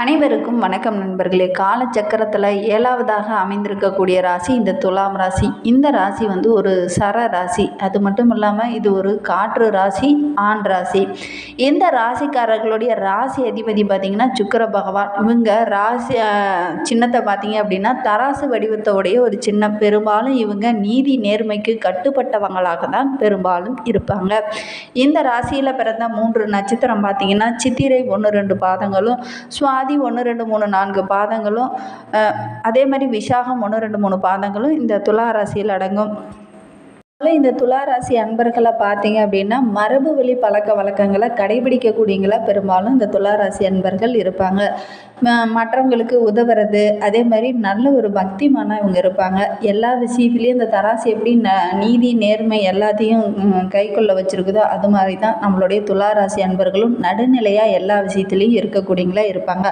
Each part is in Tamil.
அனைவருக்கும் வணக்கம் நண்பர்களே. காலச்சக்கரத்தில் ஏழாவதாக அமைந்திருக்கக்கூடிய ராசி இந்த துலாம் ராசி. இந்த ராசி வந்து ஒரு சர ராசி. அது மட்டும் இல்லாமல் இது ஒரு காற்று ராசி ஆண் ராசி. இந்த ராசிக்காரர்களுடைய ராசி அதிபதி பார்த்திங்கன்னா சுக்கிர பகவான். இவங்க ராசி சின்னத்தை பார்த்தீங்க அப்படின்னா தராசு வடிவத்தோடைய ஒரு சின்ன பெரும்பாலும் இவங்க நீதி நேர்மைக்கு கட்டுப்பட்டவங்களாக தான் பெரும்பாலும் இருப்பாங்க. இந்த ராசியில் பிறந்த மூன்று நட்சத்திரம் பார்த்தீங்கன்னா சித்திரை ஒன்று ரெண்டு பாதங்களும் சுவாதி ஒன்று ரெண்டு மூணு நான்கு பாதங்களும் அதே மாதிரி விசாகம் ஒன்று ரெண்டு மூணு பாதங்களும் இந்த துலா ராசியில் அடங்கும். இந்த துளாராசி அன்பர்களை பார்த்தீங்க அப்படின்னா மரபு வழி பழக்க வழக்கங்களை கடைபிடிக்கக்கூடியங்களா பெரும்பாலும் இந்த துளாராசி அன்பர்கள் இருப்பாங்க. ம- மற்றவங்களுக்கு உதவுறது அதே மாதிரி நல்ல ஒரு பக்திமான இவங்க இருப்பாங்க. எல்லா விஷயத்துலேயும் இந்த தராசு எப்படி ந நீதி நேர்மை எல்லாத்தையும் கைக்குள்ள வச்சுருக்குதோ அது மாதிரி தான் நம்மளுடைய துளாராசி அன்பர்களும் நடுநிலையாக எல்லா விஷயத்துலேயும் இருக்கக்கூடியங்களா இருப்பாங்க.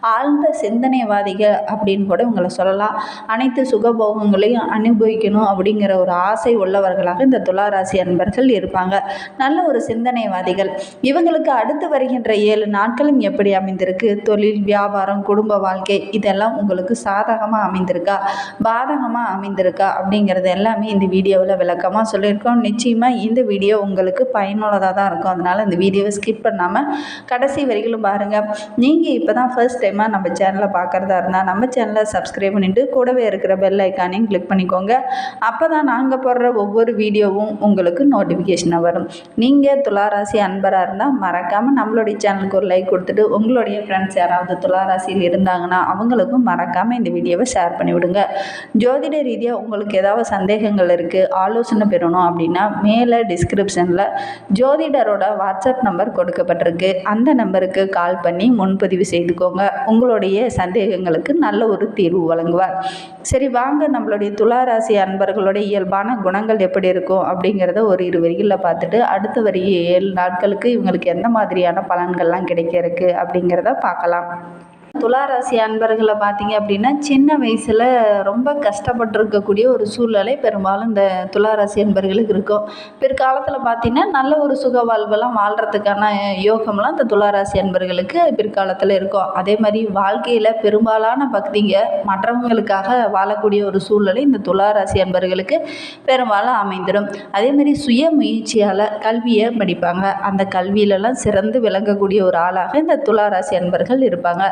ஆழ்ந்த சிந்தனைவாதிகள் அப்படின்னு கூட இவங்களை சொல்லலாம். அனைத்து சுகபோகங்களையும் அனுபவிக்கணும் அப்படிங்கிற ஒரு ஆசை உள்ளவர்களாக இந்த துளாராசி அன்பர்கள் இருப்பாங்க. நல்ல ஒரு சிந்தனைவாதிகள். இவங்களுக்கு அடுத்து வருகின்ற ஏழு நாட்களும் எப்படி அமைந்திருக்கு? தொழில் வியாபாரம் குடும்ப வாழ்க்கை இதெல்லாம் உங்களுக்கு சாதகமாக அமைந்திருக்கா? பாதகமாக அமைந்திருக்கா? அப்படிங்கிறது எல்லாமே இந்த வீடியோவில் விளக்கமாக சொல்லியிருக்கோம். நிச்சயமாக இந்த வீடியோ உங்களுக்கு பயனுள்ளதாக தான் இருக்கும். அதனால் இந்த வீடியோவை ஸ்கிப் பண்ணாமல் கடைசி வரைக்கும் பாருங்கள் நீங்கள் இப்போ தான் ஃபர்ஸ்ட் டைமாக நம்ம சேனலை பார்க்குறதா இருந்தால் நம்ம சேனலை சப்ஸ்கிரைப் பண்ணிவிட்டு கூடவே இருக்கிற பெல் ஐக்கானையும் கிளிக் பண்ணிக்கோங்க. அப்போ தான் நாங்கள் போடுற ஒவ்வொரு வீடியோவும் உங்களுக்கு நோட்டிஃபிகேஷனாக வரும். நீங்கள் துளாராசி அன்பராக இருந்தால் மறக்காமல் நம்மளுடைய சேனலுக்கு ஒரு லைக் கொடுத்துட்டு உங்களுடைய ஃப்ரெண்ட்ஸ் யாராவது துளாராசியில் இருந்தாங்கன்னா அவங்களுக்கும் மறக்காமல் இந்த வீடியோவை ஷேர் பண்ணிவிடுங்க ஜோதிட ரீதியாக உங்களுக்கு ஏதாவது சந்தேகங்கள் இருக்குது ஆலோசனை பெறணும் அப்படின்னா மேலே டிஸ்கிரிப்ஷனில் ஜோதிடரோட வாட்ஸ்அப் நம்பர் கொடுக்கப்பட்டிருக்கு. அந்த நம்பருக்கு கால் பண்ணி முன்பதிவு செய்துக்கோங்க. உங்களுடைய சந்தேகங்களுக்கு நல்ல ஒரு தீர்வு வழங்குவார். சரி வாங்க நம்மளுடைய துளாராசி அன்பர்களுடைய இயல்பான குணங்கள் எப்படி இருக்கும் அப்படிங்கிறத ஒரு இரு வரிகளில் பார்த்துட்டு அடுத்த வரி ஏழு நாட்களுக்கு இவங்களுக்கு எந்த மாதிரியான பலன்கள்லாம் கிடைக்க இருக்குது அப்படிங்கிறத பார்க்கலாம். துளாராசி அன்பர்களை பார்த்தீங்க அப்படின்னா சின்ன வயசில் ரொம்ப கஷ்டப்பட்டுருக்கக்கூடிய ஒரு சூழ்நிலை பெரும்பாலும் இந்த துளாராசி அன்பர்களுக்கு இருக்கும். பிற்காலத்தில் பார்த்தீங்கன்னா நல்ல ஒரு சுக வாழ்வெல்லாம் வாழ்கிறதுக்கான யோகம்லாம் இந்த துளாராசி அன்பர்களுக்கு பிற்காலத்தில் இருக்கும். அதே மாதிரி வாழ்க்கையில் பெரும்பாலான பக்திங்க மற்றவங்களுக்காக வாழக்கூடிய ஒரு சூழ்நிலை இந்த துளாராசி அன்பர்களுக்கு பெரும்பாலும் அமைந்துடும் அதே மாதிரி சுய முயற்சியால் கல்வியை படிப்பாங்க. அந்த கல்வியிலலாம் சிறந்து விளங்கக்கூடிய ஒரு ஆளாக இந்த துளாராசி அன்பர்கள் இருப்பாங்க.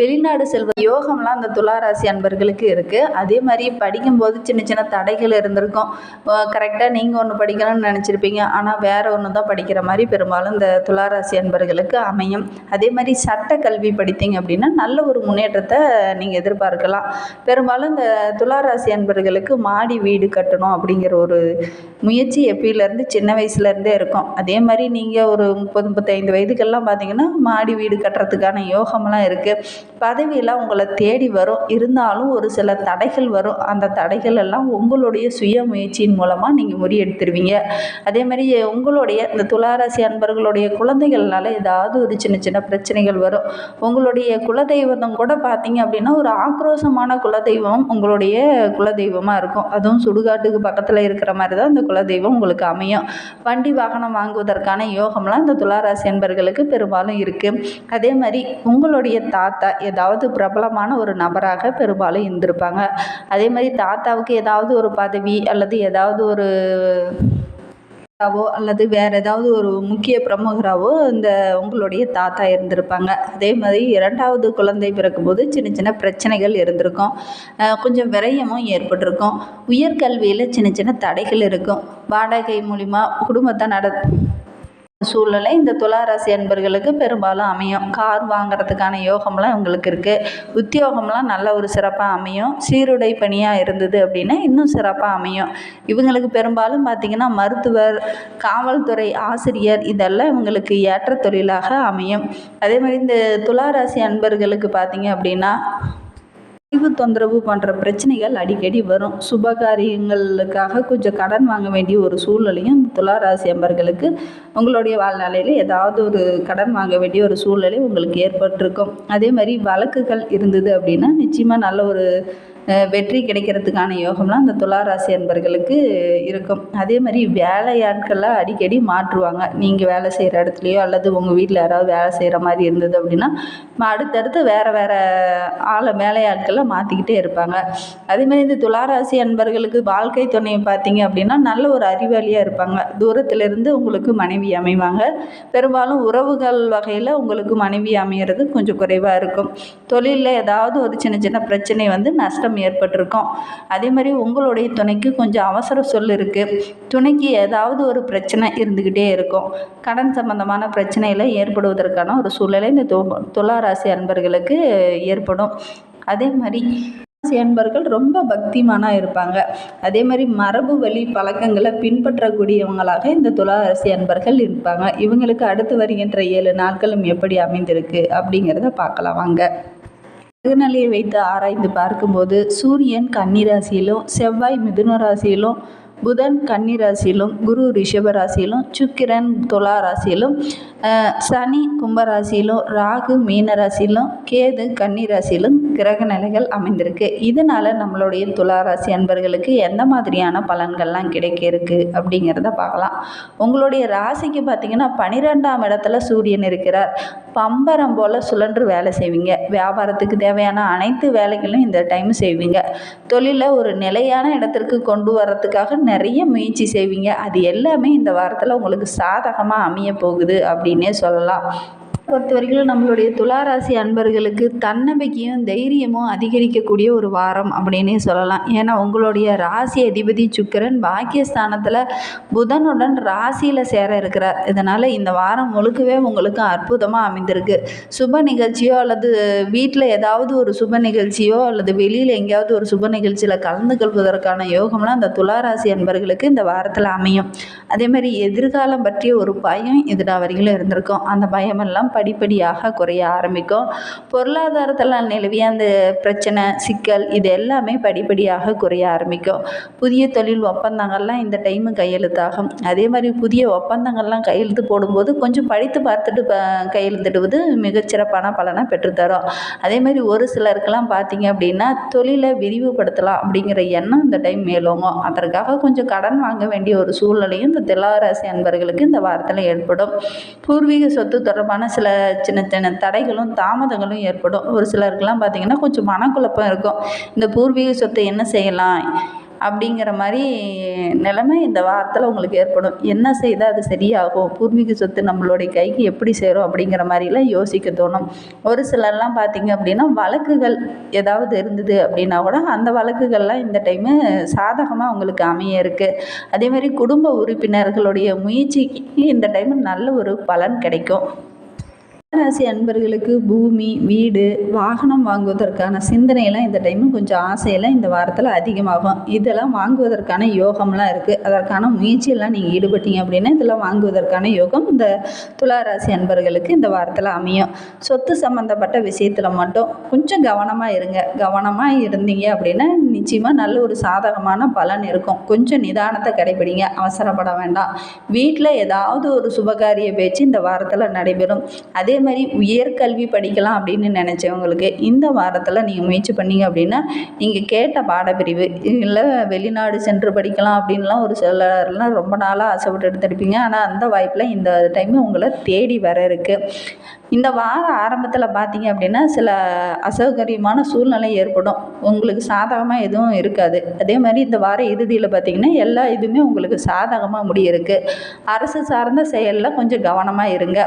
வெளிநாடு செல்வது யோகம்லாம் அந்த துளாராசி அன்பர்களுக்கு இருக்குது அதே மாதிரி படிக்கும்போது சின்ன சின்ன தடைகள் இருந்திருக்கும். கரெக்டாக நீங்கள் ஒன்று படிக்கணும்னு நினச்சிருப்பீங்க. ஆனால் வேற ஒன்று தான் படிக்கிற மாதிரி பெரும்பாலும் இந்த துளாராசி அன்பர்களுக்கு அமையும். அதே மாதிரி சட்ட கல்வி படித்தீங்க அப்படின்னா நல்ல ஒரு முன்னேற்றத்தை நீங்கள் எதிர்பார்க்கலாம். பெரும்பாலும் இந்த துளாராசி அன்பர்களுக்கு மாடி வீடு கட்டணும் அப்படிங்கிற ஒரு முயற்சி எப்பயிலேருந்து சின்ன வயசுலேருந்தே இருக்கும். அதே மாதிரி நீங்கள் ஒரு முப்பது முப்பத்தைந்து வயதுக்கெல்லாம் பார்த்தீங்கன்னா மாடி வீடு கட்டுறதுக்கான யோகமெல்லாம் இருக்குது பதவியெல்லாம் உங்களை தேடி வரும். இருந்தாலும் ஒரு சில தடைகள் வரும். அந்த தடைகள் எல்லாம் உங்களுடைய சுய முயற்சியின் மூலமாக நீங்கள் முறியெடுத்துருவீங்க. அதே மாதிரி உங்களுடைய இந்த துளாராசி அன்பர்களுடைய குழந்தைகள்னால ஏதாவது ஒரு சின்ன சின்ன பிரச்சனைகள் வரும். உங்களுடைய குலதெய்வம் கூட பார்த்தீங்க அப்படின்னா ஒரு ஆக்ரோஷமான குலதெய்வம் உங்களுடைய குலதெய்வமாக இருக்கும். அதுவும் சுடுகாட்டுக்கு பக்கத்தில் இருக்கிற மாதிரி தான் இந்த குலதெய்வம் உங்களுக்கு அமையும். வண்டி வாகனம் வாங்குவதற்கான யோகம்லாம் இந்த துளாராசி அன்பர்களுக்கு பெரும்பாலும் இருக்குது அதே மாதிரி உங்களுடைய தாத்தா ஏதாவது பிரபலமான ஒரு நபராக பெரும்பாலும் இருந்திருப்பாங்க. அதே மாதிரி தாத்தாவுக்கு ஏதாவது ஒரு பதவி அல்லது ஏதாவது ஒரு தாத்தாவோ அல்லது வேறு ஏதாவது ஒரு முக்கிய பிரமுகராவோ இந்த உங்களுடைய தாத்தா இருந்திருப்பாங்க. அதே மாதிரி இரண்டாவது குழந்தை பிறக்கும்போது சின்ன சின்ன பிரச்சனைகள் இருந்திருக்கும். கொஞ்சம் விரயமும் ஏற்பட்டிருக்கும். உயர்கல்வியில் சின்ன சின்ன தடைகள் இருக்கும். வாடகை மூலிமா குடும்பத்தை நட சூழ்நிலை. இந்த துளாராசி அன்பர்களுக்கு பெரும்பாலும் அமையும். கார் வாங்குறதுக்கான யோகம்லாம் உங்களுக்கு இருக்குது உத்தியோகம்லாம் நல்ல ஒரு சிறப்பாக அமையும். சீருடை பணியாக இருந்தது அப்படின்னா இன்னும் சிறப்பாக அமையும். இவங்களுக்கு பெரும்பாலும் பார்த்திங்கன்னா மருத்துவர் காவல்துறை ஆசிரியர் இதெல்லாம் இவங்களுக்கு ஏற்ற தொழிலாக அமையும். அதே மாதிரி இந்த துளாராசி அன்பர்களுக்கு பார்த்தீங்க அப்படின்னா அறிவு தொந்தரவு போன்ற பிரச்சனைகள் அடிக்கடி வரும். சுபகாரியங்களுக்காக கொஞ்சம் கடன் வாங்க வேண்டிய ஒரு சூழ்நிலையும் துளாராசி அம்பர்களுக்கு உங்களுடைய வாழ்நாளையில் ஏதாவது ஒரு கடன் வாங்க வேண்டிய ஒரு சூழ்நிலை உங்களுக்கு ஏற்பட்டிருக்கும். அதே மாதிரி வழக்குகள் இருந்தது அப்படின்னா நிச்சயமாக நல்ல ஒரு வெற்றி கிடைக்கிறதுக்கான யோகம்லாம் அந்த துளாராசி அன்பர்களுக்கு இருக்கும். அதே மாதிரி வேலையாட்கள்லாம் அடிக்கடி மாற்றுவாங்க. நீங்கள் வேலை செய்கிற இடத்துலையோ அல்லது உங்கள் வீட்டில் யாராவது வேலை செய்கிற மாதிரி இருந்தது அப்படின்னா அடுத்தடுத்து வேறு வேறு ஆளை வேலையாட்கள்லாம் மாற்றிக்கிட்டே இருப்பாங்க. அதே மாதிரி இந்த துளாராசி அன்பர்களுக்கு வாழ்க்கை துணையை பார்த்தீங்க அப்படின்னா நல்ல ஒரு அறிவாளியாக இருப்பாங்க. தூரத்திலிருந்து உங்களுக்கு மனைவி அமைவாங்க. பெரும்பாலும் உறவுகள் வகையில் உங்களுக்கு மனைவி அமையிறது கொஞ்சம் குறைவாக இருக்கும். தொழிலில் ஏதாவது ஒரு சின்ன சின்ன பிரச்சனை வந்து நஷ்டம் ஏற்பட்டிருக்கும். அதே மாதிரி உங்களுடைய துணைக்கு கொஞ்சம் அவசர சொல் இருக்குது துணைக்கு ஏதாவது ஒரு பிரச்சனை இருந்துக்கிட்டே இருக்கும். கடன் சம்பந்தமான பிரச்சனையில் ஏற்படுவதற்கான ஒரு சூழ்நிலை இந்த துளாராசி அன்பர்களுக்கு ஏற்படும். அதே மாதிரி என்பர்கள் அன்பர்கள் ரொம்ப பக்திமானாக இருப்பாங்க. அதே மாதிரி மரபு வழி பழக்கங்களை பின்பற்றக்கூடியவங்களாக இந்த துளாராசி அன்பர்கள் இருப்பாங்க. இவங்களுக்கு அடுத்து வருகின்ற ஏழு நாட்களும் எப்படி அமைந்திருக்கு அப்படிங்கிறத பார்க்கலாம். வாங்க. கிரகநிலையை வைத்து ஆராய்ந்து பார்க்கும்போது சூரியன் கன்னிராசியிலும் செவ்வாய் மிதுன ராசியிலும் புதன் கன்னி ராசியிலும் குரு ரிஷப ராசியிலும் சுக்கிரன் துலா ராசியிலும் சனி கும்பராசியிலும் ராகு மீன ராசியிலும் கேது கன்னி ராசியிலும் கிரக நிலைகள் அமைந்திருக்கு. இதனால் நம்மளுடைய துலா ராசி அன்பர்களுக்கு எந்த மாதிரியான பலன்கள்லாம் கிடைக்க இருக்கு அப்படிங்கிறத பார்க்கலாம். உங்களுடைய ராசிக்கு பார்த்தீங்கன்னா பன்னிரெண்டாம் இடத்துல சூரியன் இருக்கிறார். பம்பரம் போல் சுழன்று வேலை செய்வீங்க. வியாபாரத்துக்கு தேவையான அனைத்து வேலைகளும் இந்த டைம் செய்வீங்க. தொழிலை ஒரு நிலையான இடத்திற்கு கொண்டு வரத்துக்காக நிறைய முயற்சி செய்வீங்க. அது எல்லாமே இந்த வாரத்தில் உங்களுக்கு சாதகமாக அமைய போகுது அப்படின்னே சொல்லலாம். பொறுத்த வரைக்கும் நம்மளுடைய துளாராசி அன்பர்களுக்கு தன்னம்பிக்கையும் தைரியமும் அதிகரிக்கக்கூடிய ஒரு வாரம் அப்படின்னே சொல்லலாம். ஏன்னா உங்களுடைய ராசி அதிபதி சுக்கிரன் பாக்கியஸ்தானத்தில் புதனுடன் ராசியில் சேர இருக்கிறார். இதனால் இந்த வாரம் முழுக்கவே உங்களுக்கு அற்புதமாக அமைந்திருக்கு. சுப நிகழ்ச்சியோ அல்லது வீட்டில் ஏதாவது ஒரு சுப நிகழ்ச்சியோ அல்லது வெளியில் எங்கேயாவது ஒரு சுப நிகழ்ச்சியில் கலந்து கொள்வதற்கான யோகம்லாம் அந்த துளாராசி அன்பர்களுக்கு இந்த வாரத்தில் அமையும். அதே மாதிரி எதிர்காலம் பற்றிய ஒரு பயம் இதுடா வரையிலும் இருந்திருக்கும். அந்த பயமெல்லாம் படிப்படியாக குறைய ஆரம்பிக்கும். பொருளாதாரத்தில் நிலவிய அந்த பிரச்சனை சிக்கல் இது எல்லாமே படிப்படியாக குறைய ஆரம்பிக்கும். புதிய தொழில் ஒப்பந்தங்கள்லாம் இந்த டைமு கையெழுத்தாகும். அதே மாதிரி புதிய ஒப்பந்தங்கள்லாம் கையெழுத்து போடும்போது கொஞ்சம் படித்து பார்த்துட்டு ப கையெழுத்திடுவது மிகச்சிறப்பான பலனை பெற்றுத்தரும். அதே மாதிரி ஒரு சிலருக்கெல்லாம் பார்த்தீங்க அப்படின்னா தொழிலை விரிவுபடுத்தலாம் அப்படிங்கிற எண்ணம் இந்த டைம் மேலோங்கும். அதற்காக கொஞ்சம் கடன் வாங்க வேண்டிய ஒரு சூழ்நிலையும் இந்த துளாராசி அன்பர்களுக்கு இந்த வாரத்தில் ஏற்படும். பூர்வீக சொத்து தொடர்பான சில சின்ன சின்ன தடைகளும் தாமதங்களும் ஏற்படும். ஒரு சிலருக்கெல்லாம் பார்த்தீங்கன்னா கொஞ்சம் மனக்குழப்பம் இருக்கும். இந்த பூர்வீக சொத்தை என்ன செய்யலாம்? அப்படிங்கிற மாதிரி நிலைமை இந்த வாரத்தில் உங்களுக்கு ஏற்படும். என்ன செய்தால் அது சரியாகும்? பூர்வீக சொத்து நம்மளுடைய கைக்கு எப்படி சேரும் அப்படிங்கிற மாதிரிலாம் யோசிக்க தோணும். ஒரு சிலர்லாம் பார்த்தீங்க அப்படின்னா வழக்குகள் ஏதாவது இருந்தது அப்படின்னா கூட அந்த வழக்குகள்லாம் இந்த டைமு சாதகமாக உங்களுக்கு அமைய இருக்குது அதே மாதிரி குடும்ப உறுப்பினர்களுடைய முயற்சிக்கு இந்த டைம் நல்ல ஒரு பலன் கிடைக்கும். ராசி அன்பர்களுக்கு பூமி வீடு வாகனம் வாங்குவதற்கான சிந்தனையெல்லாம் இந்த டைமு கொஞ்சம் ஆசையெல்லாம் இந்த வாரத்தில் அதிகமாகும். இதெல்லாம் வாங்குவதற்கான யோகம்லாம் இருக்குது அதற்கான முயற்சியெல்லாம் நீங்கள் ஈடுபட்டீங்க அப்படின்னா இதெல்லாம் வாங்குவதற்கான யோகம் இந்த துளாராசி அன்பர்களுக்கு இந்த வாரத்தில் அமையும். சொத்து சம்மந்தப்பட்ட விஷயத்தில் மட்டும் கொஞ்சம் கவனமாக இருங்க. கவனமாக இருந்தீங்க அப்படின்னா நிச்சயமாக நல்ல ஒரு சாதகமான பலன் இருக்கும். கொஞ்சம் நிதானத்தை கடைபிடிங்க. அவசரப்பட வேண்டாம். வீட்டில் ஏதாவது ஒரு சுபகாரிய பேச்சு இந்த வாரத்தில் நடைபெறும். அதே மாதிரி உயர்கல்வி படிக்கலாம் அப்படின்னு நினச்சவங்களுக்கு இந்த வாரத்தில் நீங்கள் முயற்சி பண்ணீங்க அப்படின்னா நீங்கள் கேட்ட பாடப்பிரிவு இல்லை வெளிநாடு சென்று படிக்கலாம் அப்படின்லாம் ஒரு சிலர்லாம் ரொம்ப நாளாக ஆசைப்பட்டு எடுத்துருப்பீங்க. ஆனால் அந்த வாய்ப்பில் இந்த டைம் உங்களை தேடி வர இருக்குது இந்த வார ஆரம்பத்தில் பார்த்தீங்க அப்படின்னா சில அசௌகரியமான சூழ்நிலை ஏற்படும். உங்களுக்கு சாதகமாக எதுவும் இருக்காது. அதே மாதிரி இந்த வார இறுதியில் பார்த்தீங்கன்னா எல்லா இதுவுமே உங்களுக்கு சாதகமாக முடியிருக்கு அரசு சார்ந்த செயலில் கொஞ்சம் கவனமாக இருங்க.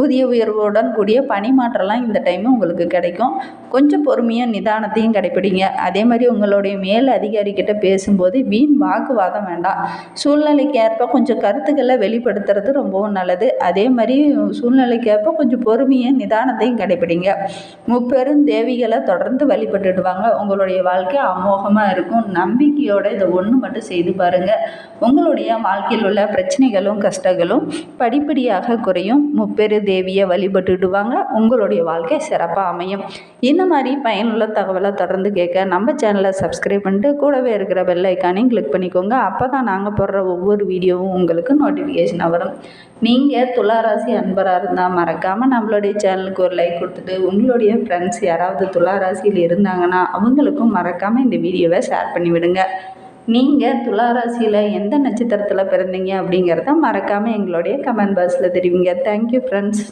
ஊதிய உயர்வோட உயர்வுடன் கூடிய பணிமாற்றம்லாம் இந்த டைமு உங்களுக்கு கிடைக்கும். கொஞ்சம் பொறுமையும் நிதானத்தையும் கடைப்பிடிங்க. அதே மாதிரி உங்களுடைய மேல் அதிகாரிக்கிட்ட பேசும்போது வீண் வாக்குவாதம் வேண்டாம். சூழ்நிலைக்கு ஏற்ப கொஞ்சம் கருத்துக்களை வெளிப்படுத்துறது ரொம்பவும் நல்லது. அதே மாதிரி சூழ்நிலைக்கு ஏற்ப கொஞ்சம் பொறுமையும் நிதானத்தையும் கடைப்பிடிங்க. முப்பெரும் தேவிகளை தொடர்ந்து வழிபட்டுடுவாங்க. உங்களுடைய வாழ்க்கை அமோகமாக இருக்கும். நம்பிக்கையோட இதை ஒன்று மட்டும் செய்து பாருங்கள் உங்களுடைய வாழ்க்கையில் உள்ள பிரச்சனைகளும் கஷ்டங்களும் படிப்படியாக குறையும். முப்பெரு தேவியை வழிபட்டு விட்டுடுவாங்க. உங்களுடைய வாழ்க்கை சிறப்பாக அமையும். இந்த மாதிரி பயனுள்ள தகவலை தொடர்ந்து கேட்க நம்ம சேனலை சப்ஸ்கிரைப் பண்ணிட்டு கூடவே இருக்கிற பெல் ஐக்கானையும் கிளிக் பண்ணிக்கோங்க. அப்போ தான் நாங்கள் போடுற ஒவ்வொரு வீடியோவும் உங்களுக்கு நோட்டிஃபிகேஷனாக வரும். நீங்கள் துளாராசி அன்பராக இருந்தால் மறக்காமல் நம்மளுடைய சேனலுக்கு ஒரு லைக் கொடுத்துட்டு உங்களுடைய ஃப்ரெண்ட்ஸ் யாராவது துளாராசியில் இருந்தாங்கன்னா அவங்களுக்கும் மறக்காமல் இந்த வீடியோவை ஷேர் பண்ணிவிடுங்க நீங்கள் துளாராசியில் எந்த நட்சத்திரத்தில் பிறந்தீங்க அப்படிங்கிறத மறக்காமல் எங்களுடைய கமெண்ட் பாக்ஸில் தெரிவிங்க. Thank you friends